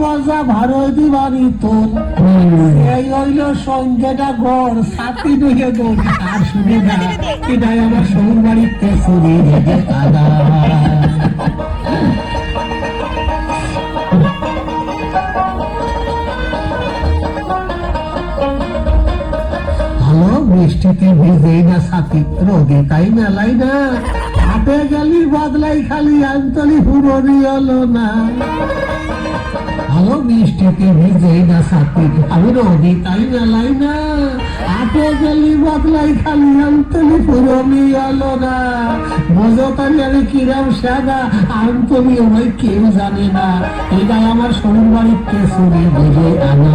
মজা ভারতী বাড়ি তোর এই হইল গড় আর সুবিধা। এটাই আমার রেখে কাদা ভালো বৃষ্টিতে ভিজেই না সাথী রোদে তাই মেলাই না। হাতে গেলি, বদলাই খালি আন্তলি হুড়ি হলো না। ভালো বৃষ্টিতে ভিজেই না সাথী আমি রোদে তাই মেলাই না হাটে গেলি বদলাই খালি, আন্তলি হুড়ি হলো না তাই আমি কিরাম সাদা, আন্তলি ওই কেউ জানে না। এটাই আমার শরীর বাড়িতে চুরি ভিজে আনা।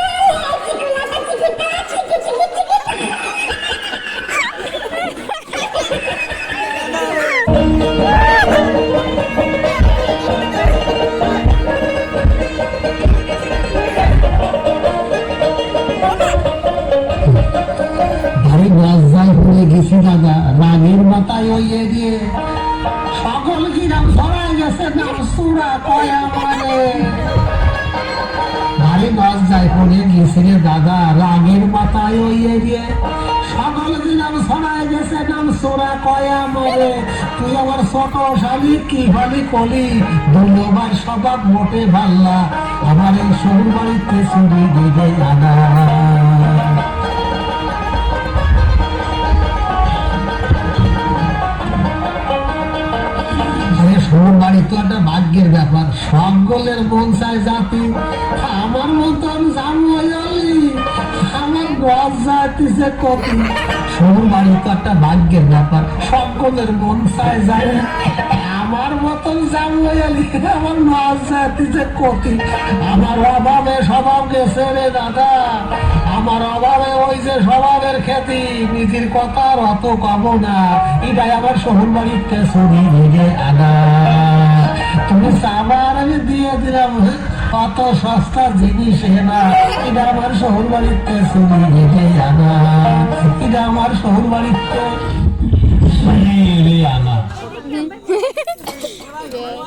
দাদা। রাগের ওই এগিয়ে সকল কিরাম ছড়াই গেছে রে, দাদা। রাগের ছড়াই গেছে নাম সুরা তুই আমার কলি? মোটে ভাল্লা। আমার এই শহর বাড়িতে চুরি দিবে আনা একটা ভাগ্যের ব্যাপার। সকলের মন চায় জাতি, আমার মতন জামাইলি আমার গজ শোন বাড়ি তো একটা ভাগ্যের ব্যাপার সকলের মন চায় যায় আমার মতন জামাইলি আমার আমার অভাবে স্বভাব গেছে রে দাদা, আমার অভাবে ওই যে স্বভাবের খ্যাতি নিজের কথা আর অত কব না। এটাই আমার শহর বাড়িতে চুরি ভেঙে আনা। তুমি সাবার আমি দিয়ে দিলাম। কত সস্তা জিনিস না। এটা আমার শহর বাড়িতে শুনে ভেঙে আনা। এটা আমার শহর বাড়িতে আনা।